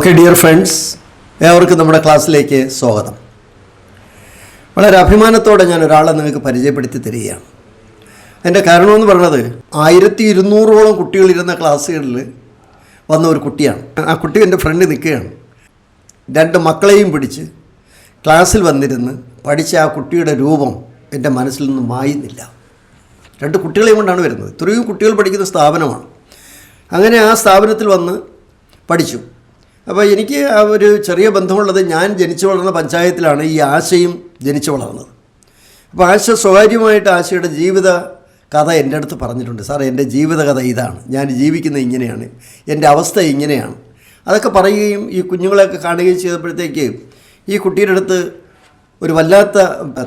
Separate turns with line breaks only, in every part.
Okay dear friends ഏവർക്കും നമ്മുടെ ക്ലാസ്സിലേക്ക് സ്വാഗതം. വളരെ അഭിമാനത്തോടെ ഞാൻ ഒരാളെ നിങ്ങൾക്ക് പരിചയപ്പെടുത്തി തരികയാണ്. എന്റെ കാരണമെന്ന് പറയുന്നത് ആയിരത്തി ഇരുന്നൂറോളം കുട്ടികളിരുന്ന ക്ലാസ്സുകളിൽ വന്ന ഒരു കുട്ടിയാണ്. ആ കുട്ടി എന്റെ ഫ്രണ്ട് നിൽക്കുകയാണ്. രണ്ട് മക്കളെയും പിടിച്ച് ക്ലാസ്സിൽ വന്നിരുന്ന് പഠിച്ച ആ കുട്ടിയുടെ രൂപം എന്റെ മനസ്സിൽ നിന്ന് മായുന്നില്ല. രണ്ട് കുട്ടികളെയും കൊണ്ടാണ് വരുന്നത്. ഇത്രയും കുട്ടികൾ പഠിക്കുന്ന സ്ഥാപനമാണ്. അങ്ങനെ ആ സ്ഥാപനത്തിൽ വന്ന് പഠിച്ചു. അപ്പോൾ എനിക്ക് ആ ഒരു ചെറിയ ബന്ധമുള്ളത് ഞാൻ ജനിച്ചു വളർന്ന പഞ്ചായത്തിലാണ് ഈ ആശയും ജനിച്ചു വളർന്നത്. അപ്പോൾ ആശ സ്വകാര്യമായിട്ട് ആശയുടെ ജീവിത കഥ എന്റെ അടുത്ത് പറഞ്ഞിട്ടുണ്ട്. സാർ എന്റെ ജീവിത കഥ ഇതാണ്. ഞാൻ ജീവിക്കുന്നത് ഇങ്ങനെയാണ്. എന്റെ അവസ്ഥ ഇങ്ങനെയാണ്. അതൊക്കെ പറയുകയും ഈ കുഞ്ഞുങ്ങളെയൊക്കെ കാണുകയും ചെയ്തപ്പോഴത്തേക്ക് ഈ കുട്ടിയുടെ അടുത്ത് ഒരു വല്ലാത്ത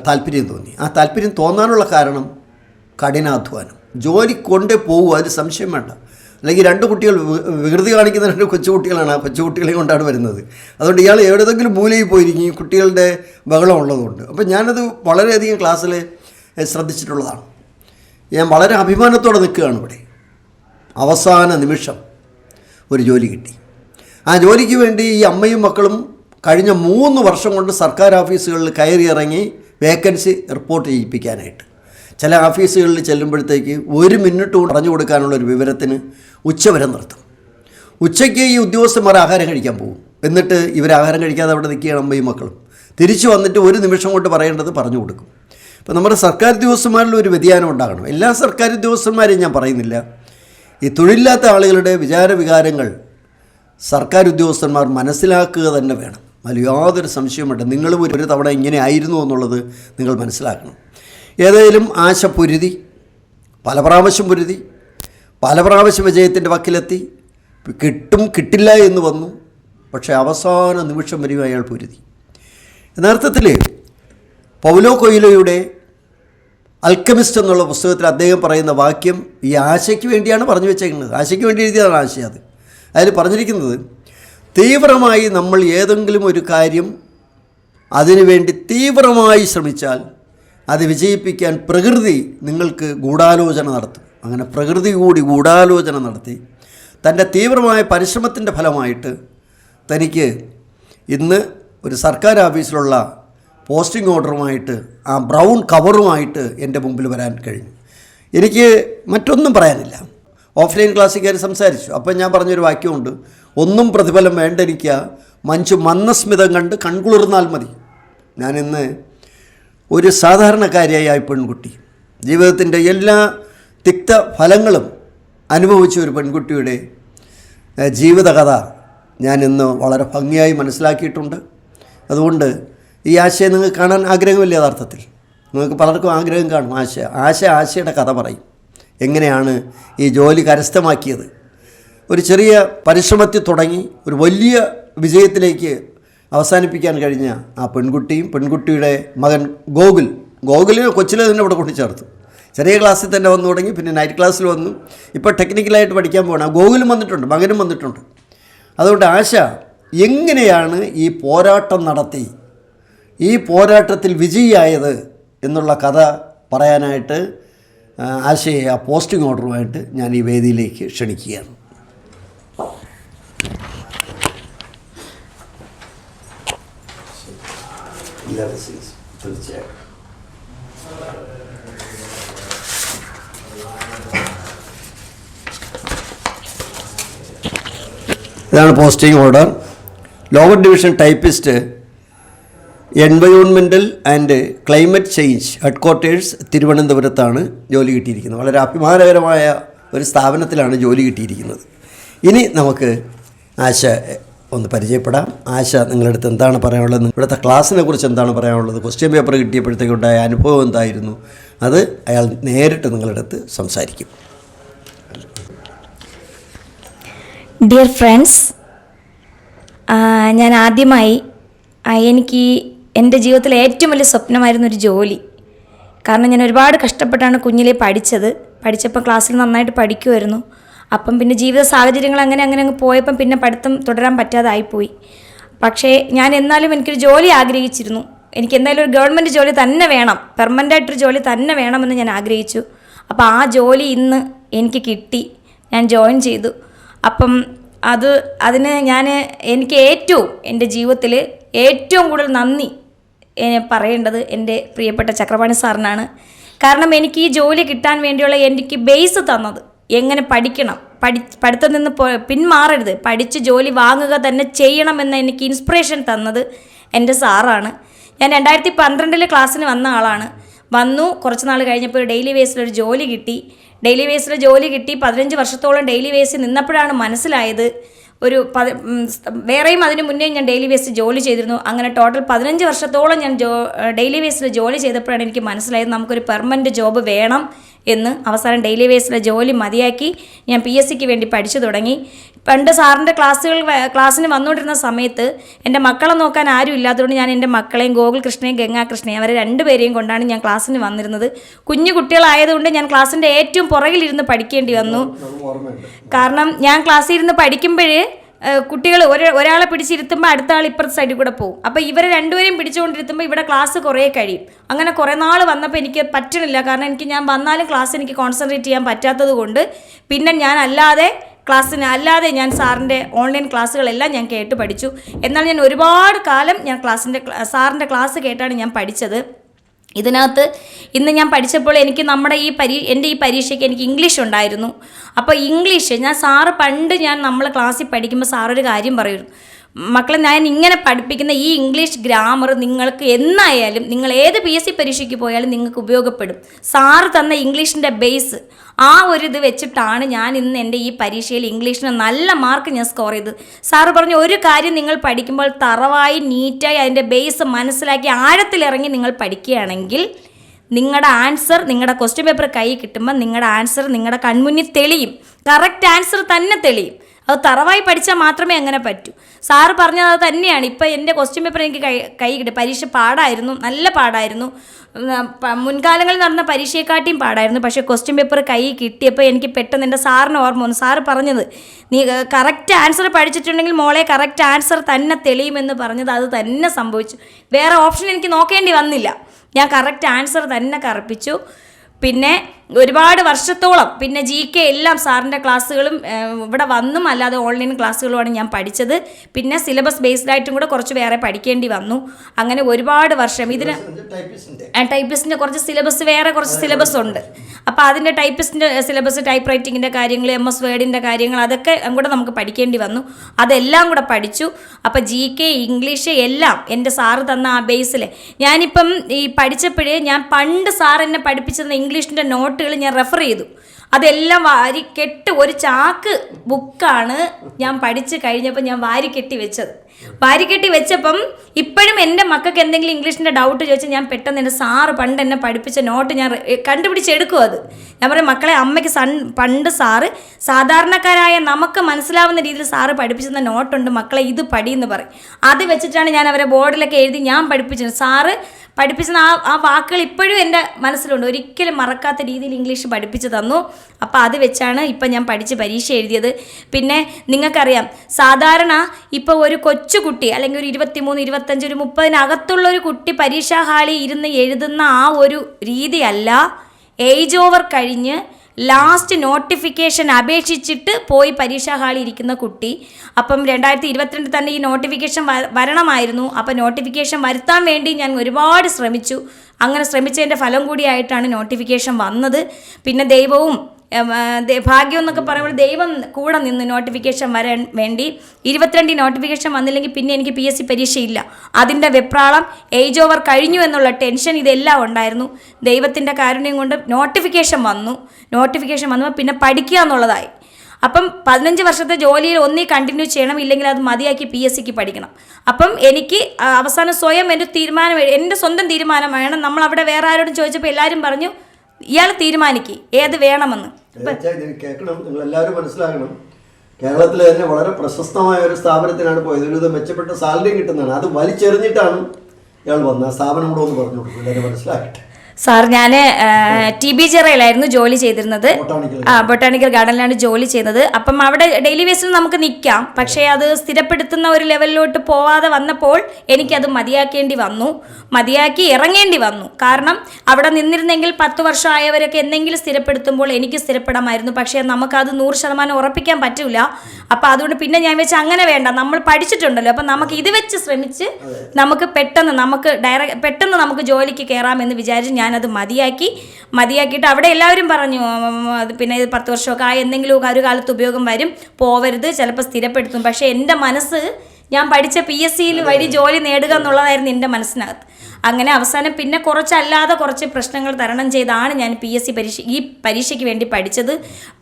താല്പര്യം തോന്നി. ആ താല്പര്യം തോന്നാനുള്ള കാരണം കഠിനാധ്വാനം. ജോലി കൊണ്ടേ പോകുക അതിൽ സംശയം വേണ്ട. അല്ലെങ്കിൽ രണ്ട് കുട്ടികൾ വികൃതി കാണിക്കുന്ന രണ്ട് കൊച്ചുകുട്ടികളാണ് ആ കൊച്ചുകുട്ടികളെ കൊണ്ടാണ് വരുന്നത്. അതുകൊണ്ട് ഇയാൾ എവിടെയെങ്കിലും മൂലയിൽ പോയിരിക്കും ഈ കുട്ടികളുടെ ബഹളം ഉള്ളതുകൊണ്ട്. അപ്പം ഞാനത് വളരെയധികം ക്ലാസ്സിൽ ശ്രദ്ധിച്ചിട്ടുള്ളതാണ്. ഞാൻ വളരെ അഭിമാനത്തോടെ നിൽക്കുകയാണ് ഇവിടെ. അവസാന നിമിഷം ഒരു ജോലി കിട്ടി. ആ ജോലിക്ക് വേണ്ടി ഈ അമ്മയും മക്കളും കഴിഞ്ഞ മൂന്ന് വർഷം കൊണ്ട് സർക്കാർ ഓഫീസുകളിൽ കയറി ഇറങ്ങി വേക്കൻസി റിപ്പോർട്ട് ചെയ്യിപ്പിക്കാനായിട്ട്. ചില ഓഫീസുകളിൽ ചെല്ലുമ്പോഴത്തേക്ക് ഒരു മിനിറ്റ് പറഞ്ഞു കൊടുക്കാനുള്ള ഒരു വിവരത്തിന് ഉച്ചവരെ നിർത്തും. ഉച്ചയ്ക്ക് ഈ ഉദ്യോഗസ്ഥന്മാർ ആഹാരം കഴിക്കാൻ പോകും. എന്നിട്ട് ഇവർ ആഹാരം കഴിക്കാതെ അവിടെ നിൽക്കുകയാണ് അമ്മയും മക്കളും. തിരിച്ചു വന്നിട്ട് ഒരു നിമിഷം കൊണ്ട് പറയേണ്ടത് പറഞ്ഞു കൊടുക്കും. അപ്പോൾ നമ്മുടെ സർക്കാർ ഉദ്യോഗസ്ഥന്മാരിൽ ഒരു വ്യതിയാനം ഉണ്ടാകണം. എല്ലാ സർക്കാർ ഉദ്യോഗസ്ഥന്മാരെയും ഞാൻ പറയുന്നില്ല. ഈ തൊഴിലില്ലാത്ത ആളുകളുടെ വിചാരവികാരങ്ങൾ സർക്കാർ ഉദ്യോഗസ്ഥന്മാർ മനസ്സിലാക്കുക തന്നെ വേണം. അതിൽ യാതൊരു സംശയമുണ്ട് നിങ്ങളും ഒരു തവണ ഇങ്ങനെ ആയിരുന്നു എന്നുള്ളത് നിങ്ങൾ മനസ്സിലാക്കണം. ഏതായാലും ആശ പൊരുതി പല പ്രാവശ്യം പൊരുതി പല പ്രാവശ്യം വിജയത്തിന്റെ വക്കിലെത്തി കിട്ടും കിട്ടില്ല എന്ന് വന്നു പക്ഷേ അവസാന നിമിഷം വരും അയാൾ പൊരുതി. യഥാർത്ഥത്തിൽ പൗലോ കൊയിലോയുടെ അൽക്കമിസ്റ്റ് എന്നുള്ള പുസ്തകത്തിൽ അദ്ദേഹം പറയുന്ന വാക്യം ഈ ആശയ്ക്ക് വേണ്ടിയാണ് പറഞ്ഞു വെച്ചേക്കുന്നത്. ആശയ്ക്ക് വേണ്ടി എഴുതിയതാണ് ആശ അത്. അതിൽ പറഞ്ഞിരിക്കുന്നത് തീവ്രമായി നമ്മൾ ഏതെങ്കിലും ഒരു കാര്യം അതിനുവേണ്ടി തീവ്രമായി ശ്രമിച്ചാൽ അത് വിജയിപ്പിക്കാൻ പ്രകൃതി നിങ്ങൾക്ക് ഗൂഢാലോചന നടത്തും. അങ്ങനെ പ്രകൃതി കൂടി ഗൂഢാലോചന നടത്തി. തന്റെ തീവ്രമായ പരിശ്രമത്തിന്റെ ഫലമായിട്ട് തനിക്ക് ഇന്ന് ഒരു സർക്കാർ ഓഫീസിലുള്ള പോസ്റ്റിംഗ് ഓർഡറുമായിട്ട് ആ ബ്രൗൺ കവറുമായിട്ട് എന്റെ മുമ്പിൽ വരാൻ കഴിഞ്ഞു. എനിക്ക് മറ്റൊന്നും പറയാനില്ല. ഓഫ്ലൈൻ ക്ലാസ്സിൽ സംസാരിച്ചു. അപ്പം ഞാൻ പറഞ്ഞൊരു വാക്യമുണ്ട്. ഒന്നും പ്രതിഫലം വേണ്ട എനിക്ക് മഞ്ചു മന്ദസ്മിതം കണ്ട് കൺകുളിർന്നാൽ മതി. ഞാനിന്ന് ഒരു സാധാരണക്കാരിയായ പെൺകുട്ടി. ജീവിതത്തിന്റെ എല്ലാ തിക്ത ഫലങ്ങളും അനുഭവിച്ച ഒരു പെൺകുട്ടിയുടെ ജീവിതകഥ ഞാൻ ഇന്ന് വളരെ ഭംഗിയായി മനസ്സിലാക്കിയിട്ടുണ്ട്. അതുകൊണ്ട് ഈ ആശയം നിങ്ങൾക്ക് കാണാൻ ആഗ്രഹമില്ല യഥാർത്ഥത്തിൽ. നിങ്ങൾക്ക് പലർക്കും ആഗ്രഹം കാണും. ആശ ആശ ആശയുടെ കഥ പറയും. എങ്ങനെയാണ് ഈ ജോലി കരസ്ഥമാക്കിയത്? ഒരു ചെറിയ പരിശ്രമത്തിൽ തുടങ്ങി ഒരു വലിയ വിജയത്തിലേക്ക് അവസാനിപ്പിക്കാൻ കഴിഞ്ഞ ആ പെൺകുട്ടിയും പെൺകുട്ടിയുടെ മകൻ ഗോകുൽ. ഗോകുലിനെ കൊച്ചിലെ തന്നെ ഇവിടെ കൂട്ടിച്ചേർത്തു ചെറിയ ക്ലാസ്സിൽ തന്നെ വന്നു തുടങ്ങി പിന്നെ നൈറ്റ് ക്ലാസ്സിൽ വന്നു. ഇപ്പോൾ ടെക്നിക്കലായിട്ട് പഠിക്കാൻ പോകണം ഗോകുലും വന്നിട്ടുണ്ട് മകനും വന്നിട്ടുണ്ട്. അതുകൊണ്ട് ആശ എങ്ങനെയാണ് ഈ പോരാട്ടം നടത്തി? ഈ പോരാട്ടത്തിൽ വിജയിയായത് എന്നുള്ള കഥ പറയാനായിട്ട് ആശയെ ആ പോസ്റ്റിംഗ് ഓർഡറുമായിട്ട് ഞാൻ ഈ വേദിയിലേക്ക് ക്ഷണിക്കുകയാണ്. തീർച്ചയായും. ഇതാണ് posting order. Lower division typist എൻവയോൺമെന്റൽ and climate change headquarters തിരുവനന്തപുരത്താണ് ജോലി കിട്ടിയിരിക്കുന്നത്. വളരെ അഭിമാനകരമായ ഒരു സ്ഥാപനത്തിലാണ് ജോലി കിട്ടിയിരിക്കുന്നത്. ഇനി നമുക്ക് ആശ ഒന്ന് പരിചയപ്പെടാം. ആശ നിങ്ങളുടെ അടുത്ത് എന്താണ് പറയാനുള്ളത് ഇവിടുത്തെ ക്ലാസ്സിനെ കുറിച്ച് എന്താണ് പറയാനുള്ളത്? ക്വസ്റ്റ്യൻ പേപ്പർ കിട്ടിയപ്പോഴത്തേക്കുണ്ടായ അനുഭവം എന്തായിരുന്നു? അത് അയാൾ നേരിട്ട് നിങ്ങളുടെ അടുത്ത് സംസാരിക്കും.
ഡിയർ ഫ്രണ്ട്സ് ഞാൻ ആദ്യമായി എനിക്ക് എന്റെ ജീവിതത്തിലെ ഏറ്റവും വലിയ സ്വപ്നമായിരുന്നു ഒരു ജോലി. കാരണം ഞാൻ ഒരുപാട് കഷ്ടപ്പെട്ടാണ് കുഞ്ഞിലെ പഠിച്ചത്. പഠിച്ചപ്പോൾ ക്ലാസ്സിൽ നന്നായിട്ട് പഠിക്കുമായിരുന്നു. അപ്പം പിന്നെ ജീവിത സാഹചര്യങ്ങൾ അങ്ങനെ അങ്ങനെ അങ്ങ് പോയപ്പം പിന്നെ പഠിത്തം തുടരാൻ പറ്റാതായിപ്പോയി. പക്ഷേ ഞാൻ എന്നാലും എനിക്കൊരു ജോലി ആഗ്രഹിച്ചിരുന്നു. എനിക്ക് എന്തായാലും ഒരു ഗവൺമെന്റ് ജോലി തന്നെ വേണം. പെർമനന്റ് ആയിട്ടൊരു ജോലി തന്നെ വേണമെന്ന് ഞാൻ ആഗ്രഹിച്ചു. അപ്പോൾ ആ ജോലി ഇന്ന് എനിക്ക് കിട്ടി. ഞാൻ ജോയിൻ ചെയ്തു. അപ്പം അത് അതിന് ഞാൻ എനിക്ക് ഏറ്റവും എന്റെ ജീവിതത്തിൽ ഏറ്റവും കൂടുതൽ നന്ദി പറയേണ്ടത് എന്റെ പ്രിയപ്പെട്ട ചക്രപാണി സാറിനാണ്. കാരണം എനിക്ക് ഈ ജോലി കിട്ടാൻ വേണ്ടിയുള്ള എനിക്ക് ബേസ് തന്നത്. എങ്ങനെ പഠിക്കണം? പഠി പഠിത്തം നിന്ന് പിന്മാറരുത്. പഠിച്ച് ജോലി വാങ്ങുക തന്നെ ചെയ്യണമെന്ന് എനിക്ക് ഇൻസ്പിറേഷൻ തന്നത് എന്റെ സാറാണ്. ഞാൻ രണ്ടായിരത്തി പന്ത്രണ്ടിൽ ക്ലാസ്സിന് വന്ന ആളാണ്. വന്നു കുറച്ച് നാൾ കഴിഞ്ഞപ്പോൾ ഡെയിലി വേസിലൊരു ജോലി കിട്ടി. ഡെയിലി വേസിൽ ജോലി കിട്ടി. പതിനഞ്ച് വർഷത്തോളം ഡെയിലി വേസിൽ നിന്നപ്പോഴാണ് മനസ്സിലായത്. ഒരു പതി വേറെയും അതിന് മുന്നേ ഞാൻ ഡെയിലി ബേസിൽ ജോലി ചെയ്തിരുന്നു. അങ്ങനെ ടോട്ടൽ പതിനഞ്ച് വർഷത്തോളം ഞാൻ ജോ ഡെയിലി വേസിൽ ജോലി ചെയ്തപ്പോഴാണ് എനിക്ക് മനസ്സിലായത് നമുക്കൊരു പെർമനന്റ് ജോബ് വേണം. എന്ന് അവസാനം ഡെയിലി വേസിലെ ജോലി മതിയാക്കി ഞാൻ പി എസ് സിക്ക് വേണ്ടി പഠിച്ചു തുടങ്ങി. പണ്ട് സാറിന്റെ ക്ലാസ്സുകൾ ക്ലാസ്സിന് വന്നുകൊണ്ടിരുന്ന സമയത്ത് എന്റെ മക്കളെ നോക്കാൻ ആരും ഇല്ലാത്തതുകൊണ്ട് ഞാൻ എന്റെ മക്കളെയും ഗോകുൽ കൃഷ്ണയും ഗംഗാകൃഷ്ണയും അവരെ രണ്ടുപേരെയും കൊണ്ടാണ് ഞാൻ ക്ലാസ്സിന് വന്നിരുന്നത്. കുഞ്ഞു കുട്ടികളായതുകൊണ്ട് ഞാൻ ക്ലാസ്സിന്റെ ഏറ്റവും പുറകിലിരുന്ന് പഠിക്കേണ്ടി വന്നു. കാരണം ഞാൻ ക്ലാസ്സിൽ ഇരുന്ന് പഠിക്കുമ്പോഴേ കുട്ടികൾ ഒരു ഒരാളെ പിടിച്ചിരുത്തുമ്പോൾ അടുത്ത ആൾ ഇപ്പുറത്തെ സൈഡിൽ കൂടെ പോകും അപ്പോൾ ഇവരെ രണ്ടുപേരെയും പിടിച്ചുകൊണ്ടിരുത്തുമ്പോൾ ഇവിടെ ക്ലാസ് കുറേ കഴിയും. അങ്ങനെ കുറേ നാൾ വന്നപ്പോൾ എനിക്ക് പറ്റണില്ല. കാരണം എനിക്ക് ഞാൻ വന്നാലും ക്ലാസ് എനിക്ക് കോൺസെൻട്രേറ്റ് ചെയ്യാൻ പറ്റാത്തത് കൊണ്ട് പിന്നെ ഞാൻ അല്ലാതെ ക്ലാസ്സിന് അല്ലാതെ ഞാൻ സാറിന്റെ ഓൺലൈൻ ക്ലാസ്സുകളെല്ലാം ഞാൻ കേട്ട് പഠിച്ചു. എന്നാൽ ഞാൻ ഒരുപാട് കാലം ഞാൻ ക്ലാസ്സിന്റെ സാറിന്റെ ക്ലാസ് കേട്ടാണ് ഞാൻ പഠിച്ചത്. ഇതിനകത്ത് ഇന്ന് ഞാൻ പഠിച്ചപ്പോൾ എനിക്ക് നമ്മുടെ ഈ പരീ എന്റെ ഈ പരീക്ഷയ്ക്ക് എനിക്ക് ഇംഗ്ലീഷ് ഉണ്ടായിരുന്നു. അപ്പോൾ ഇംഗ്ലീഷ് ഞാൻ സാറ് പണ്ട് ഞാൻ നമ്മൾ ക്ലാസ്സിൽ പഠിക്കുമ്പോൾ സാറൊരു കാര്യം പറയുന്നു മക്കളെ ഞാൻ ഇങ്ങനെ പഠിപ്പിക്കുന്ന ഈ ഇംഗ്ലീഷ് ഗ്രാമർ നിങ്ങൾക്ക് എന്നായാലും നിങ്ങൾ ഏത് പി എസ് സി പരീക്ഷയ്ക്ക് പോയാലും നിങ്ങൾക്ക് ഉപയോഗപ്പെടും. സാറ് തന്ന ഇംഗ്ലീഷിന്റെ ബേസ് ആ ഒരു ഇത് വെച്ചിട്ടാണ് ഞാൻ ഇന്ന് എന്റെ ഈ പരീക്ഷയിൽ ഇംഗ്ലീഷിന് നല്ല മാർക്ക് ഞാൻ സ്കോർ ചെയ്തത്. സാറ് പറഞ്ഞു ഒരു കാര്യം നിങ്ങൾ പഠിക്കുമ്പോൾ തറവായി നീറ്റായി അതിന്റെ ബേസ് മനസ്സിലാക്കി ആഴത്തിലിറങ്ങി നിങ്ങൾ പഠിക്കുകയാണെങ്കിൽ നിങ്ങളുടെ ആൻസർ നിങ്ങളുടെ ക്വസ്റ്റ്യൻ പേപ്പർ കൈ കിട്ടുമ്പോൾ നിങ്ങളുടെ ആൻസർ നിങ്ങളുടെ കൺമുന്നിൽ തെളിയും. കറക്റ്റ് ആൻസർ തന്നെ തെളിയും. അത് തറവായി പഠിച്ചാൽ മാത്രമേ അങ്ങനെ പറ്റൂ. സാറ് പറഞ്ഞത് തന്നെയാണ്. ഇപ്പോൾ എന്റെ ക്വസ്റ്റ്യൻ പേപ്പർ എനിക്ക് കൈ കൈ കിട്ടി. പരീക്ഷ പാടായിരുന്നു. നല്ല പാടായിരുന്നു. മുൻകാലങ്ങളിൽ നടന്ന പരീക്ഷയെക്കാട്ടിയും പാടായിരുന്നു. പക്ഷേ ക്വസ്റ്റ്യൻ പേപ്പർ കൈ കിട്ടിയപ്പോൾ എനിക്ക് പെട്ടെന്ന് എന്റെ സാറിന് ഓർമ്മ വന്നു. സാറ് പറഞ്ഞത് നീ കറക്റ്റ് ആൻസർ പഠിച്ചിട്ടുണ്ടെങ്കിൽ മോളെ കറക്റ്റ് ആൻസർ തന്നെ തെളിയുമെന്ന് പറഞ്ഞത് അത് തന്നെ സംഭവിച്ചു. വേറെ ഓപ്ഷൻ എനിക്ക് നോക്കേണ്ടി വന്നില്ല. ഞാൻ കറക്റ്റ് ആൻസർ തന്നെ കറപ്പിച്ചു. പിന്നെ ഒരുപാട് വർഷത്തോളം പിന്നെ ജി കെ എല്ലാം സാറിന്റെ ക്ലാസ്സുകളും ഇവിടെ വന്നും അല്ലാതെ ഓൺലൈൻ ക്ലാസ്സുകളുമാണ് ഞാൻ പഠിച്ചത്. പിന്നെ സിലബസ് ബേസ്ഡ് ആയിട്ടും കൂടെ കുറച്ച് വേറെ പഠിക്കേണ്ടി വന്നു. അങ്ങനെ ഒരുപാട് വർഷം ഇതിന്
ടൈപ്പിസ്റ്റിന്റെ
കുറച്ച് സിലബസ് വേറെ കുറച്ച് സിലബസ് ഉണ്ട്. അപ്പോൾ അതിന്റെ ടൈപ്പിസ്റ്റിന്റെ സിലബസ് ടൈപ്പ് റൈറ്റിങ്ങിന്റെ കാര്യങ്ങൾ എം എസ് വേർഡിന്റെ കാര്യങ്ങൾ അതൊക്കെ കൂടെ നമുക്ക് പഠിക്കേണ്ടി വന്നു. അതെല്ലാം കൂടെ പഠിച്ചു. അപ്പോൾ ജി കെ ഇംഗ്ലീഷ് എല്ലാം എന്റെ സാറ് തന്ന ആ ബേസിൽ ഞാനിപ്പം ഈ പഠിച്ചപ്പോഴേ ഞാൻ പണ്ട് സാർ എന്നെ പഠിപ്പിച്ചിരുന്ന ഇംഗ്ലീഷിന്റെ നോട്ടുകൾ ഞാൻ റെഫർ ചെയ്തു. അതെല്ലാം വാരി കെട്ട് ഒരു ചാക്ക് ബുക്കാണ് ഞാൻ പഠിച്ച് കഴിഞ്ഞപ്പോൾ ഞാൻ വാരി കെട്ടി വെച്ചത്. വാരി കെട്ടി വെച്ചപ്പം ഇപ്പോഴും എന്റെ മക്കൾക്ക് എന്തെങ്കിലും ഇംഗ്ലീഷിന്റെ ഡൗട്ട് ചോദിച്ചാൽ ഞാൻ പെട്ടെന്ന് എന്റെ സാറ് പണ്ട് എന്നെ പഠിപ്പിച്ച നോട്ട് ഞാൻ കണ്ടുപിടിച്ചെടുക്കും അത്. ഞാൻ പറയും മക്കളെ അമ്മയ്ക്ക് സൺ പണ്ട് സാറ് സാധാരണക്കാരായ നമുക്ക് മനസ്സിലാവുന്ന രീതിയിൽ സാറ് പഠിപ്പിച്ചിരുന്ന നോട്ടുണ്ട് മക്കളെ ഇത് പടിയെന്ന് പറയും. അത് വെച്ചിട്ടാണ് ഞാൻ അവരെ ബോർഡിലൊക്കെ എഴുതി ഞാൻ പഠിപ്പിച്ചത് സാറ് പഠിപ്പിച്ചിരുന്ന ആ ആ വാക്കുകൾ ഇപ്പോഴും എന്റെ മനസ്സിലുണ്ട്. ഒരിക്കലും മറക്കാത്ത രീതിയിൽ ഇംഗ്ലീഷ് പഠിപ്പിച്ച് തന്നു. അപ്പോൾ അത് വെച്ചാണ് ഇപ്പം ഞാൻ പഠിച്ച് പരീക്ഷ എഴുതിയത്. പിന്നെ നിങ്ങൾക്കറിയാം സാധാരണ ഇപ്പോൾ ഒരു കൊച്ചുകുട്ടി അല്ലെങ്കിൽ ഒരു ഇരുപത്തിമൂന്ന് ഇരുപത്തഞ്ച് ഒരു മുപ്പതിനകത്തുള്ള ഒരു കുട്ടി പരീക്ഷാ ഹാളിൽ ഇരുന്ന് എഴുതുന്ന ആ ഒരു രീതിയല്ല. ഏജ് ഓവർ കഴിഞ്ഞ് ലാസ്റ്റ് നോട്ടിഫിക്കേഷൻ അപേക്ഷിച്ചിട്ട് പോയി പരീക്ഷാ ഹാളിൽ ഇരിക്കുന്ന കുട്ടി. അപ്പം രണ്ടായിരത്തി ഇരുപത്തിരണ്ട് തന്നെ ഈ നോട്ടിഫിക്കേഷൻ വരണമായിരുന്നു. അപ്പം നോട്ടിഫിക്കേഷൻ വരുത്താൻ വേണ്ടി ഞാൻ ഒരുപാട് ശ്രമിച്ചു. അങ്ങനെ ശ്രമിച്ചതിന്റെ ഫലം കൂടിയായിട്ടാണ് നോട്ടിഫിക്കേഷൻ വന്നത്. പിന്നെ ദൈവവും ഭാഗ്യം എന്നൊക്കെ പറയുമ്പോൾ ദൈവം കൂടെ നിന്ന് നോട്ടിഫിക്കേഷൻ വരാൻ വേണ്ടി ഇരുപത്തിരണ്ട് നോട്ടിഫിക്കേഷൻ വന്നില്ലെങ്കിൽ പിന്നെ എനിക്ക് പി എസ് സി പരീക്ഷയില്ല. അതിന്റെ വെപ്രാളം ഏജ് ഓവർ കഴിഞ്ഞു എന്നുള്ള ടെൻഷൻ ഇതെല്ലാം ഉണ്ടായിരുന്നു. ദൈവത്തിന്റെ കാരുണ്യം കൊണ്ട് നോട്ടിഫിക്കേഷൻ വന്നു. നോട്ടിഫിക്കേഷൻ വന്നപ്പോൾ പിന്നെ പഠിക്കുക എന്നുള്ളതായി. അപ്പം പതിനഞ്ച് വർഷത്തെ ജോലിയിൽ ഒന്നീ കണ്ടിന്യൂ ചെയ്യണം ഇല്ലെങ്കിൽ അത് മതിയാക്കി പി എസ് സിക്ക് പഠിക്കണം. അപ്പം എനിക്ക് അവസാനം സ്വയം എന്റെ തീരുമാനം എന്റെ സ്വന്തം തീരുമാനം തീരുമാനമാണ്. നമ്മൾ അവിടെ വേറെ ആരോടും ചോദിച്ചപ്പോൾ എല്ലാവരും പറഞ്ഞു ഇയാൾ തീരുമാനിക്കുക ഏത് വേണമെന്ന്.
കേൾക്കണം. നിങ്ങൾ എല്ലാവരും മനസ്സിലാക്കണം കേരളത്തിലെ തന്നെ വളരെ പ്രശസ്തമായ ഒരു സ്ഥാപനത്തിനാണ് പോയത്. ഒരു മെച്ചപ്പെട്ട സാലറിയും കിട്ടുന്നതാണ്. അത് വലിച്ചെറിഞ്ഞിട്ടാണ് ഇയാൾ വന്നത്. ആ സ്ഥാപനം കൂടെ ഒന്ന് പറഞ്ഞു കൊടുക്കും. എല്ലാവരും മനസ്സിലാക്കട്ടെ.
സാർ ഞാൻ ടി ബി ജിറയിലായിരുന്നു ജോലി ചെയ്തിരുന്നത്. ആ ബൊട്ടാണിക്കൽ ഗാർഡനിലാണ് ജോലി ചെയ്യുന്നത് അപ്പം അവിടെ ഡെയിലി ബേസിൽ നമുക്ക് നിൽക്കാം. പക്ഷേ അത്. സ്ഥിരപ്പെടുത്തുന്ന ഒരു ലെവലിലോട്ട് പോവാതെ വന്നപ്പോൾ എനിക്കത് മതിയാക്കേണ്ടി വന്നു. മതിയാക്കി ഇറങ്ങേണ്ടി വന്നു. കാരണം അവിടെ നിന്നിരുന്നെങ്കിൽ പത്ത് വർഷമായവരൊക്കെ എന്തെങ്കിലും സ്ഥിരപ്പെടുത്തുമ്പോൾ എനിക്ക് സ്ഥിരപ്പെടാമായിരുന്നു. പക്ഷേ നമുക്കത് നൂറ് ശതമാനം ഉറപ്പിക്കാൻ പറ്റില്ല അപ്പം അതുകൊണ്ട് പിന്നെ ഞാൻ വെച്ച് അങ്ങനെ വേണ്ട. നമ്മൾ പഠിച്ചിട്ടുണ്ടല്ലോ. അപ്പം നമുക്ക് ഇത് വെച്ച് ശ്രമിച്ച് നമുക്ക് പെട്ടെന്ന് നമുക്ക് ഡയറക്റ്റ് പെട്ടെന്ന് നമുക്ക് ജോലിക്ക് കയറാമെന്ന് വിചാരിച്ച് ഞാനത് മതിയാക്കി മതിയാക്കിയിട്ട് അവിടെ എല്ലാവരും പറഞ്ഞു അത് പിന്നെ ഇത് പത്ത് വർഷമൊക്കെ ആ എന്തെങ്കിലും ഒരു കാലത്ത് ഉപയോഗം വരും പോവരുത് ചിലപ്പോൾ സ്ഥിരപ്പെടുത്തും. പക്ഷേ എന്റെ മനസ്സ് ഞാൻ പഠിച്ച പി എസ് സിയിൽ വഴി ജോലി നേടുക എന്നുള്ളതായിരുന്നു എന്റെ മനസ്സിനകത്ത്. അങ്ങനെ അവസാനം പിന്നെ കുറച്ചല്ലാതെ കുറച്ച് പ്രശ്നങ്ങൾ തരണം ചെയ്താണ് ഞാൻ പി എസ് സി പരീക്ഷ ഈ പരീക്ഷയ്ക്ക് വേണ്ടി പഠിച്ചത്.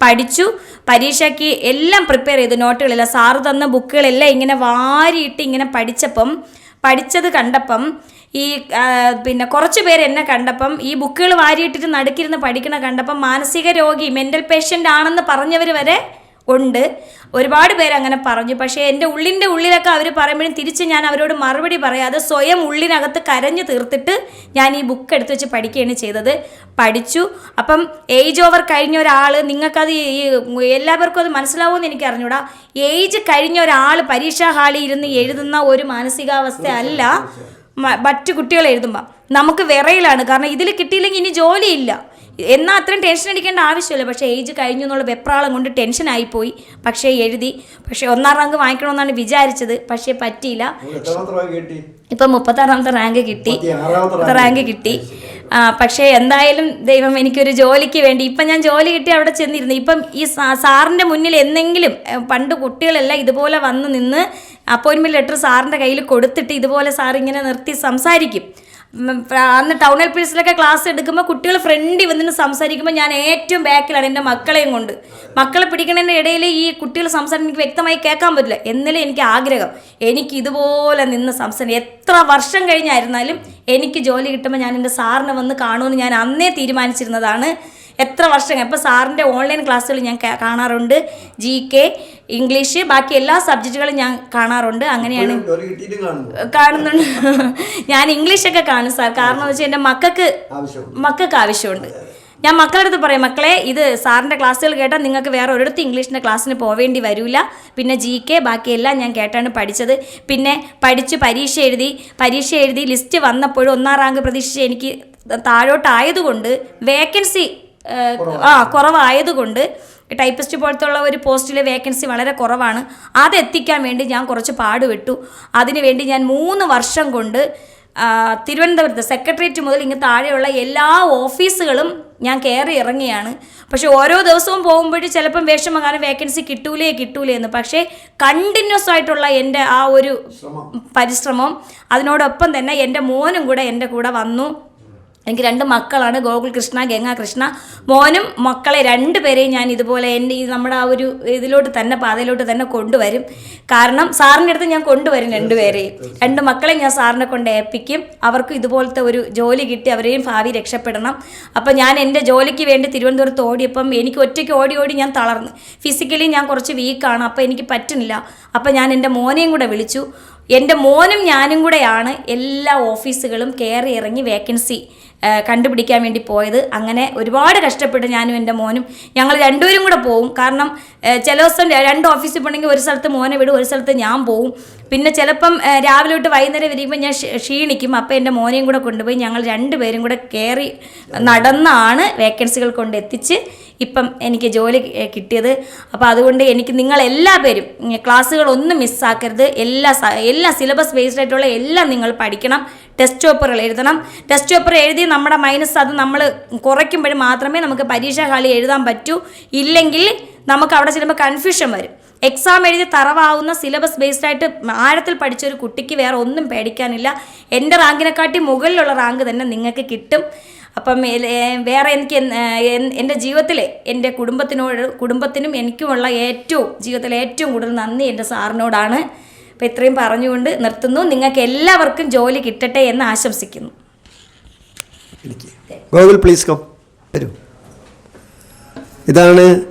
പഠിച്ചു പരീക്ഷയ്ക്ക് എല്ലാം പ്രിപ്പയർ ചെയ്തു നോട്ടുകളെല്ലാം സാറ് തന്ന ബുക്കുകളെല്ലാം ഇങ്ങനെ വാരിയിട്ട് ഇങ്ങനെ പഠിച്ചപ്പം പഠിച്ചത് കണ്ടപ്പം ഈ പിന്നെ കുറച്ച് പേര് എന്നെ കണ്ടപ്പം ഈ ബുക്കുകൾ വാരിയിട്ടിട്ട് നടുക്കിരുന്ന് പഠിക്കണ കണ്ടപ്പം മാനസിക രോഗി മെന്റൽ പേഷ്യന്റ് ആണെന്ന് പറഞ്ഞവർ വരെ ഉണ്ട്. ഒരുപാട് പേര് അങ്ങനെ പറഞ്ഞു. പക്ഷേ എന്റെ ഉള്ളിന്റെ ഉള്ളിലൊക്കെ അവർ പറയുമ്പോഴും തിരിച്ച് ഞാൻ അവരോട് മറുപടി പറയാതെ സ്വയം ഉള്ളിനകത്ത് കരഞ്ഞു തീർത്തിട്ട് ഞാൻ ഈ ബുക്ക് എടുത്തു വെച്ച് പഠിക്കുകയാണ് ചെയ്തത്. പഠിച്ചു. അപ്പം ഏജ് ഓവർ കഴിഞ്ഞ ഒരാൾ നിങ്ങൾക്കത് ഈ എല്ലാവർക്കും അത് മനസ്സിലാവുമെന്ന് എനിക്ക് അറിഞ്ഞൂടാ. ഏജ് കഴിഞ്ഞ ഒരാൾ പരീക്ഷാ ഹാളിൽ ഇരുന്ന് എഴുതുന്ന ഒരു മാനസികാവസ്ഥ അല്ല. മറ്റു കുട്ടികൾ എഴുതുമ്പോൾ നമുക്ക് വിറയിലാണ്. കാരണം ഇതിൽ കിട്ടിയില്ലെങ്കിൽ ഇനി ജോലിയില്ല. എന്നാൽ അത്രയും ടെൻഷൻ അടിക്കേണ്ട ആവശ്യമില്ല. പക്ഷേ ഏജ് കഴിഞ്ഞു എന്നുള്ള വെപ്രാളം കൊണ്ട് ടെൻഷനായിപ്പോയി പക്ഷേ എഴുതി. പക്ഷേ ഒന്നാം റാങ്ക് വാങ്ങിക്കണമെന്നാണ് വിചാരിച്ചത്. പക്ഷേ പറ്റിയില്ല. ഇപ്പം മുപ്പത്താറാമത്തെ റാങ്ക് കിട്ടി. റാങ്ക് കിട്ടി. പക്ഷേ എന്തായാലും ദൈവം എനിക്കൊരു ജോലിക്ക് വേണ്ടി. ഇപ്പം ഞാൻ ജോലി കിട്ടി അവിടെ ചെന്നിരുന്നു. ഇപ്പം ഈ സാറിന്റെ മുന്നിൽ എന്തെങ്കിലും പണ്ട് കുട്ടികളെല്ലാം ഇതുപോലെ വന്ന് നിന്ന് അപ്പോയിൻമെന്റ് ലെറ്റർ സാറിന്റെ കയ്യിൽ കൊടുത്തിട്ട് ഇതുപോലെ സാർ ഇങ്ങനെ നിർത്തി സംസാരിക്കും. അന്ന് ടൗൺ എൽ പി എസിലൊക്കെ ക്ലാസ് എടുക്കുമ്പോൾ കുട്ടികൾ ഫ്രണ്ടിൽ വന്നിട്ട് സംസാരിക്കുമ്പോൾ ഞാൻ ഏറ്റവും ബാക്കിലാണ് എന്റെ മക്കളെയും കൊണ്ട്. മക്കളെ പിടിക്കുന്നതിന്റെ ഇടയിൽ ഈ കുട്ടികൾ സംസാരം എനിക്ക് വ്യക്തമായി കേൾക്കാൻ പറ്റില്ല. എന്നാലും എനിക്ക് ആഗ്രഹം. എനിക്ക് ഇതുപോലെ നിന്ന് സംസാരം. എത്ര വർഷം കഴിഞ്ഞായിരുന്നാലും എനിക്ക് ജോലി കിട്ടുമ്പോൾ ഞാൻ എന്റെ സാറിനെ വന്ന് കാണുമെന്ന് ഞാൻ അന്നേ തീരുമാനിച്ചിരുന്നതാണ്. എത്ര വർഷം ഇപ്പോൾ സാറിന്റെ ഓൺലൈൻ ക്ലാസ്സുകൾ ഞാൻ കാണാറുണ്ട്. ജി കെ ഇംഗ്ലീഷ് ബാക്കി എല്ലാ സബ്ജക്റ്റുകളും ഞാൻ കാണാറുണ്ട്. അങ്ങനെയാണ്. കാണുന്നുണ്ട്. ഞാൻ ഇംഗ്ലീഷൊക്കെ കാണും സാർ. കാരണം എന്ന് വെച്ചാൽ എന്റെ മക്കൾക്ക് മക്കൾക്ക് ആവശ്യമുണ്ട്. ഞാൻ മക്കളുടെ അടുത്ത് പറയും മക്കളെ ഇത് സാറിന്റെ ക്ലാസ്സുകൾ കേട്ടാൽ നിങ്ങൾക്ക് വേറെ ഒരിടത്ത് ഇംഗ്ലീഷിന്റെ ക്ലാസ്സിന് പോവേണ്ടി വരില്ല പിന്നെ ജി കെ ബാക്കിയെല്ലാം ഞാൻ കേട്ടാണ് പഠിച്ചത്. പിന്നെ പഠിച്ച് പരീക്ഷ എഴുതി പരീക്ഷ എഴുതി ലിസ്റ്റ് വന്നപ്പോഴും ഒന്നാം റാങ്ക് പ്രതീക്ഷിച്ച് എനിക്ക് താഴോട്ടായതുകൊണ്ട് വേക്കൻസി ആ കുറവായതുകൊണ്ട് ടൈപ്പിസ്റ്റ് പോലത്തെ ഉള്ള ഒരു പോസ്റ്റിലെ വേക്കൻസി വളരെ കുറവാണ്. അതെത്തിക്കാൻ വേണ്ടി ഞാൻ കുറച്ച് പാടുപെട്ടു. അതിനുവേണ്ടി ഞാൻ മൂന്ന് വർഷം കൊണ്ട് തിരുവനന്തപുരത്ത് സെക്രട്ടേറിയറ്റ് മുതൽ ഇങ്ങ് താഴെയുള്ള എല്ലാ ഓഫീസുകളും ഞാൻ കയറി ഇറങ്ങിയാണ്. പക്ഷെ ഓരോ ദിവസവും പോകുമ്പോഴും ചിലപ്പം വേഷം കാരണം വേക്കൻസി കിട്ടൂലേ കിട്ടൂലേ എന്ന്. പക്ഷേ കണ്ടിന്യൂസ് ആയിട്ടുള്ള എന്റെ ആ ഒരു പരിശ്രമം അതിനോടൊപ്പം തന്നെ എന്റെ മോനും കൂടെ എന്റെ കൂടെ വന്നു. എനിക്ക് രണ്ട് മക്കളാണ്. ഗോകുൽ കൃഷ്ണ ഗംഗ കൃഷ്ണ. മോനും മക്കളെ രണ്ട് പേരെയും ഞാൻ ഇതുപോലെ എന്റെ ഈ നമ്മുടെ ആ ഒരു ഇതിലോട്ട് തന്നെ പാതയിലോട്ട് തന്നെ കൊണ്ടുവരും. കാരണം സാറിന്റെ അടുത്ത് ഞാൻ കൊണ്ടുവരും രണ്ടുപേരെയും രണ്ട് മക്കളെ ഞാൻ സാറിനെ കൊണ്ട് ഏൽപ്പിക്കും. അവർക്കും ഇതുപോലത്തെ ഒരു ജോലി കിട്ടി അവരെയും ഭാവി രക്ഷപ്പെടണം. അപ്പം ഞാൻ എന്റെ ജോലിക്ക് വേണ്ടി തിരുവനന്തപുരത്ത് ഓടിയപ്പം എനിക്ക് ഒറ്റയ്ക്ക് ഓടി ഓടി ഞാൻ തളർന്നു. ഫിസിക്കലി ഞാൻ കുറച്ച് വീക്കാണ് അപ്പം എനിക്ക് പറ്റുന്നില്ല. അപ്പം ഞാൻ എന്റെ മോനെയും കൂടെ വിളിച്ചു. എന്റെ മോനും ഞാനും കൂടെയാണ് എല്ലാ ഓഫീസുകളും കയറി ഇറങ്ങി വേക്കൻസി കണ്ടുപിടിക്കാൻ വേണ്ടി പോയത്. അങ്ങനെ ഒരുപാട് കഷ്ടപ്പെട്ട് ഞാനും എന്റെ മോനും ഞങ്ങൾ രണ്ടുപേരും കൂടെ പോവും. കാരണം ചില ദിവസം രണ്ട് ഓഫീസിൽ പോകണമെങ്കിൽ ഒരു സ്ഥലത്ത് മോനെ വിടും ഒരു സ്ഥലത്ത് ഞാൻ പോവും. പിന്നെ ചിലപ്പം രാവിലെ തൊട്ട് വൈകുന്നേരം വരുമ്പോൾ ഞാൻ ക്ഷ- ക്ഷീണിക്കും. അപ്പോൾ എന്റെ മോനെയും കൂടെ കൊണ്ടുപോയി ഞങ്ങൾ രണ്ടുപേരും കൂടെ കയറി നടന്നാണ് വേക്കൻസികൾ കൊണ്ട് എത്തിച്ച് ഇപ്പം എനിക്ക് ജോലി കിട്ടിയത്. അപ്പോൾ അതുകൊണ്ട് എനിക്ക് നിങ്ങൾ എല്ലാ പേരും ക്ലാസ്സുകളൊന്നും മിസ്സാക്കരുത്. എല്ലാ എല്ലാ സിലബസ് ബേസ്ഡ് ആയിട്ടുള്ള എല്ലാം നിങ്ങൾ പഠിക്കണം. ടെസ്റ്റ് പേപ്പറുകൾ എഴുതണം. ടെസ്റ്റ് പേപ്പർ എഴുതി നമ്മുടെ മൈനസ് അത് നമ്മൾ കുറയ്ക്കുമ്പോൾ മാത്രമേ നമുക്ക് പരീക്ഷാ ഹാളി എഴുതാൻ പറ്റൂ. ഇല്ലെങ്കിൽ നമുക്ക് അവിടെ ചെല്ലുമ്പോൾ കൺഫ്യൂഷൻ വരും. എക്സാം എഴുതി തറവാവുന്ന സിലബസ് ബേസ്ഡ് ആയിട്ട് ആഴത്തിൽ പഠിച്ച ഒരു കുട്ടിക്ക് വേറെ ഒന്നും പേടിക്കാനില്ല. എന്റെ റാങ്കിനെക്കാട്ടി മുകളിലുള്ള റാങ്ക് തന്നെ നിങ്ങൾക്ക് കിട്ടും. അപ്പം വേറെ എനിക്ക് എൻ- എൻ- എന്റെ ജീവിതത്തിലെ എന്റെ കുടുംബത്തിനോട് കുടുംബത്തിനും എനിക്കുമുള്ള ഏറ്റവും ജീവിതത്തിലെ ഏറ്റവും കൂടുതൽ നന്ദി എന്റെ സാറിനോടാണ്. അപ്പോൾ ഇത്രയും പറഞ്ഞുകൊണ്ട് നിർത്തുന്നു. നിങ്ങൾക്ക് എല്ലാവർക്കും ജോലി കിട്ടട്ടെ എന്ന് ആശംസിക്കുന്നു.
ഗോകുൽ പ്ലീസ് കം വരൂ. ഇതാണ്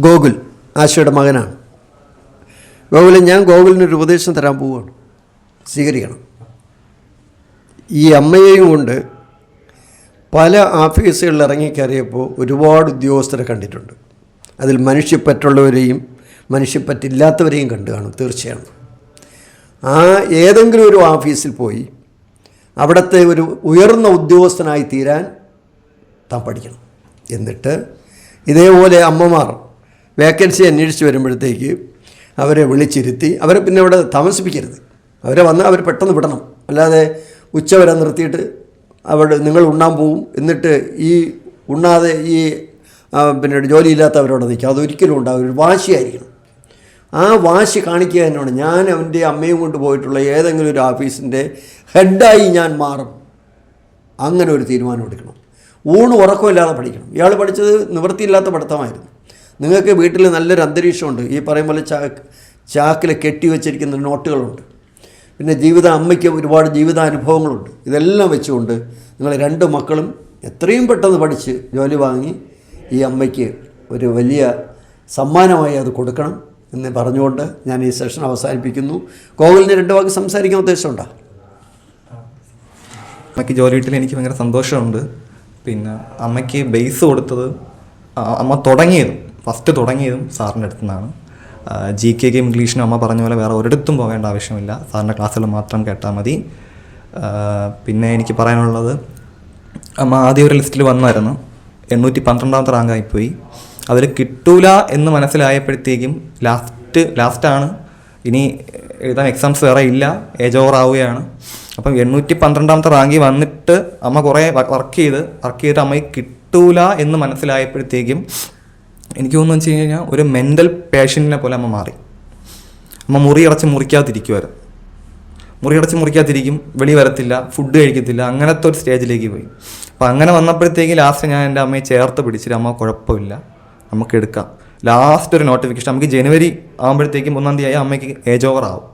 ഗോകുൽ ആശയുടെ മകനാണ്. ഗോകുലൻ ഞാൻ ഗോകുലിനൊരു ഉപദേശം തരാൻ പോവുകയാണ്. സ്വീകരിക്കണം. ഈ അമ്മയെയും കൊണ്ട് പല ആഫീസുകളിൽ ഇറങ്ങിക്കയറിയപ്പോൾ ഒരുപാട് ഉദ്യോഗസ്ഥരെ കണ്ടിട്ടുണ്ട്. അതിൽ മനുഷ്യപ്പറ്റുള്ളവരെയും മനുഷ്യപ്പറ്റില്ലാത്തവരെയും കണ്ടു കാണും തീർച്ചയാണ് ആ ഏതെങ്കിലും ഒരു ഓഫീസിൽ പോയി അവിടുത്തെ ഒരു ഉയർന്ന ഉദ്യോഗസ്ഥനായി തീരാൻ താൻ പഠിക്കണം. എന്നിട്ട് ഇതേപോലെ അമ്മമാർ വേക്കൻസി അന്വേഷിച്ച് വരുമ്പോഴത്തേക്ക് അവരെ വിളിച്ചിരുത്തി അവരെ പിന്നെ അവിടെ താമസിപ്പിക്കരുത്. അവരെ വന്ന് അവർ പെട്ടെന്ന് വിടണം. അല്ലാതെ ഉച്ചവരെ നിർത്തിയിട്ട് അവിടെ നിങ്ങൾ ഉണ്ണാൻ പോവും. എന്നിട്ട് ഈ ഉണ്ണാതെ ഈ പിന്നെ ജോലിയില്ലാത്തവരോട് നിൽക്കുക അതൊരിക്കലും ഉണ്ടാകും ഒരു വാശിയായിരിക്കണം. ആ വാശി കാണിക്കുക തന്നെയാണ്. ഞാൻ അവന്റെ അമ്മയും കൊണ്ട് പോയിട്ടുള്ള ഏതെങ്കിലും ഒരു ഓഫീസിന്റെ ഹെഡായി ഞാൻ മാറും. അങ്ങനെ ഒരു തീരുമാനം എടുക്കണം. ഊണ് ഉറക്കമില്ലാതെ പഠിക്കണം. ഇയാൾ പഠിച്ചത് നിവൃത്തിയില്ലാത്ത പഠിത്തമായിരുന്നു. നിങ്ങൾക്ക് വീട്ടിൽ നല്ലൊരു അന്തരീക്ഷമുണ്ട്. ഈ പറയും പോലെ ചാക്ക് ചാക്കിൽ കെട്ടി വെച്ചിരിക്കുന്ന നോട്ടുകളുണ്ട്. പിന്നെ ജീവിത അമ്മയ്ക്ക് ഒരുപാട് ജീവിതാനുഭവങ്ങളുണ്ട്. ഇതെല്ലാം വെച്ചുകൊണ്ട് നിങ്ങൾ രണ്ട് മക്കളും എത്രയും പെട്ടെന്ന് പഠിച്ച് ജോലി വാങ്ങി ഈ അമ്മയ്ക്ക് ഒരു വലിയ സമ്മാനമായി അത് കൊടുക്കണം എന്ന് പറഞ്ഞുകൊണ്ട് ഞാൻ ഈ സെഷൻ അവസാനിപ്പിക്കുന്നു. കോവിലിന് രണ്ട് വാക്ക് സംസാരിക്കാൻ ഉദ്ദേശമുണ്ടോ?
അമ്മയ്ക്ക് ജോലി കിട്ടിൽ എനിക്ക് ഭയങ്കര സന്തോഷമുണ്ട്. പിന്നെ അമ്മയ്ക്ക് ബേസ് കൊടുത്തത് അമ്മ തുടങ്ങിയതും ഫസ്റ്റ് തുടങ്ങിയതും സാറിന്റെ അടുത്തു നിന്നാണ് ജി കെക്കും ഇംഗ്ലീഷിനും അമ്മ പറഞ്ഞ പോലെ വേറെ ഒരിടത്തും പോകേണ്ട ആവശ്യമില്ല. സാറിന്റെ ക്ലാസ്സുകൾ മാത്രം കേട്ടാൽ മതി. പിന്നെ എനിക്ക് പറയാനുള്ളത് അമ്മ ആദ്യം ഒരു ലിസ്റ്റിൽ വന്നായിരുന്നു. എണ്ണൂറ്റി പന്ത്രണ്ടാമത്തെ റാങ്കായിപ്പോയി അതിൽ കിട്ടൂല എന്ന് മനസ്സിലായപ്പോഴത്തേക്കും ലാസ്റ്റ് ലാസ്റ്റാണ്. ഇനി എഴുതാൻ എക്സാംസ് വേറെ ഇല്ല ഏജ് ഓവർ ആവുകയാണ്. അപ്പം എണ്ണൂറ്റി പന്ത്രണ്ടാമത്തെ റാങ്കിൽ വന്നിട്ട് അമ്മ കുറേ വർക്ക് ചെയ്ത് വർക്ക് ചെയ്തിട്ട് അമ്മയ്ക്ക് കിട്ടൂല എന്ന് മനസ്സിലായപ്പോഴത്തേക്കും എനിക്ക് തോന്നുന്നു വെച്ച് കഴിഞ്ഞാൽ ഒരു മെന്റൽ പേഷ്യന്റിനെ പോലെ അമ്മ മാറി. അമ്മ മുറി അടച്ച് മുറിക്കാതിരിക്കുമായിരുന്നു മുറി അടച്ച് മുറിക്കാതിരിക്കും വെളി വരത്തില്ല ഫുഡ് കഴിക്കത്തില്ല അങ്ങനത്തെ ഒരു സ്റ്റേജിലേക്ക് പോയി. അപ്പം അങ്ങനെ വന്നപ്പോഴത്തേക്ക് ലാസ്റ്റ് ഞാൻ എന്റെ അമ്മയെ ചേർത്ത് പിടിച്ചിട്ട് അമ്മ കുഴപ്പമില്ല നമുക്ക് എടുക്കാം. ലാസ്റ്റ് ഒരു നോട്ടിഫിക്കേഷൻ നമുക്ക് ജനുവരി ആകുമ്പോഴത്തേക്കും ഒന്നാം തീയതി ആയി അമ്മയ്ക്ക് ഏജ് ഓവർ ആവും.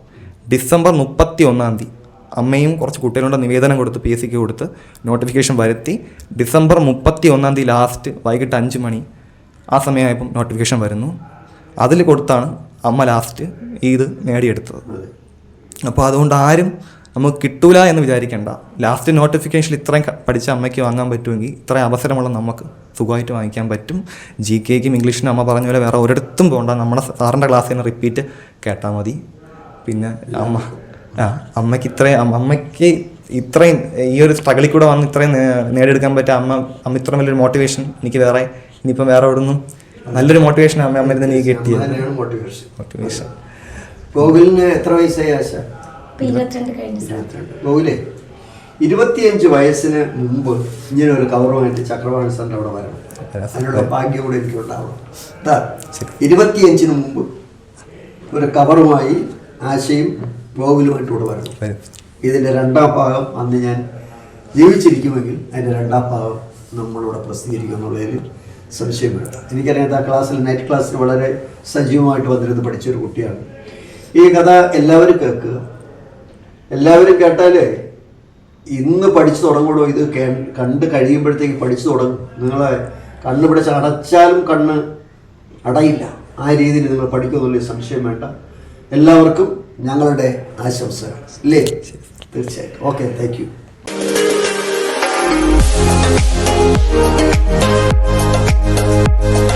ഡിസംബർ മുപ്പത്തി ഒന്നാം തീയതി അമ്മയും കുറച്ച് കുട്ടികളുടെ നിവേദനം കൊടുത്ത് പി എസ് സിക്ക് കൊടുത്ത് നോട്ടിഫിക്കേഷൻ വരുത്തി. ഡിസംബർ മുപ്പത്തി ഒന്നാം തീയതി ലാസ്റ്റ് വൈകിട്ട് അഞ്ച് മണി. ആ സമയമായപ്പം നോട്ടിഫിക്കേഷൻ വരുന്നു. അതിൽ കൊടുത്താണ് അമ്മ ലാസ്റ്റ് ഇത് നേടിയെടുത്തത്. അപ്പോൾ അതുകൊണ്ട് ആരും നമുക്ക് കിട്ടൂല എന്ന് വിചാരിക്കേണ്ട. ലാസ്റ്റ് നോട്ടിഫിക്കേഷനിൽ ഇത്രയും പഠിച്ച അമ്മയ്ക്ക് വാങ്ങാൻ പറ്റുമെങ്കിൽ ഇത്രയും അവസരമുള്ള നമുക്ക് സുഖമായിട്ട് വാങ്ങിക്കാൻ പറ്റും. ജി കെക്കും ഇംഗ്ലീഷിനും അമ്മ പറഞ്ഞ പോലെ വേറെ ഒരിടത്തും പോകണ്ട നമ്മുടെ സാറിന്റെ ക്ലാസ്സിൽ നിന്ന് റിപ്പീറ്റ് കേട്ടാൽ മതി. പിന്നെ അമ്മ ആ അമ്മയ്ക്ക് ഇത്രയും അമ്മയ്ക്ക് ഇത്രയും ഈ ഒരു സ്ട്രഗിളിൽ കൂടെ വന്ന് ഇത്രയും നേടിയെടുക്കാൻ പറ്റിയ അമ്മ അമ്മ ഇത്രയും വലിയൊരു മോട്ടിവേഷൻ എനിക്ക് വേറെ ഇനിയിപ്പം വേറെ എവിടെ നിന്നും നല്ലൊരു മോട്ടിവേഷൻ അമ്മ അമ്മയിൽ നിന്ന് എനിക്ക് കിട്ടിയത്.
മോട്ടിവേഷൻ ഗോകുലിന് എത്ര വയസ്സായി ആശ? ഗോകുലേ ഇരുപത്തിയഞ്ച് വയസ്സിന് മുമ്പ് ഇങ്ങനെ ഒരു കവറുമായിട്ട് ചക്രവാണി സാറിന്റെ അവിടെ വരണം. അതിനുള്ള ഭാഗ്യം കൂടെ എനിക്ക് ഉണ്ടാവണം. ഇരുപത്തിയഞ്ചിന് മുമ്പ് ഒരു കവറുമായി ആശയും ഗോകുലുമായിട്ട് കൂടെ വരണം.
വരും.
ഇതിന്റെ രണ്ടാം ഭാഗം അന്ന് ഞാൻ ജീവിച്ചിരിക്കുമെങ്കിൽ അതിന്റെ രണ്ടാം ഭാഗം നമ്മളിവിടെ പ്രസിദ്ധീകരിക്കും എന്നുള്ളതിൽ സംശയം വേണ്ട എനിക്കറിയാം ആ ക്ലാസ്സിൽ നൈറ്റ് ക്ലാസ്സിൽ വളരെ സജീവമായിട്ട് വന്നിരുന്ന് പഠിച്ചൊരു കുട്ടിയാണ്. ഈ കഥ എല്ലാവരും കേൾക്കുക എല്ലാവരും കേട്ടാൽ ഇന്ന് പഠിച്ചു തുടങ്ങുള്ളൂ. ഇത് കണ്ട് കഴിയുമ്പോഴത്തേക്ക് പഠിച്ചു തുടങ്ങും. നിങ്ങളെ കണ്ണ് പിടിച്ച് അടച്ചാലും കണ്ണ് അടയില്ല. ആ രീതിയിൽ നിങ്ങൾ പഠിക്കുമെന്നുള്ള സംശയം വേണ്ട. എല്ലാവർക്കും ഞങ്ങളുടെ ആശംസകൾ. ഇല്ലേ? തീർച്ചയായിട്ടും. Okay thank you Thank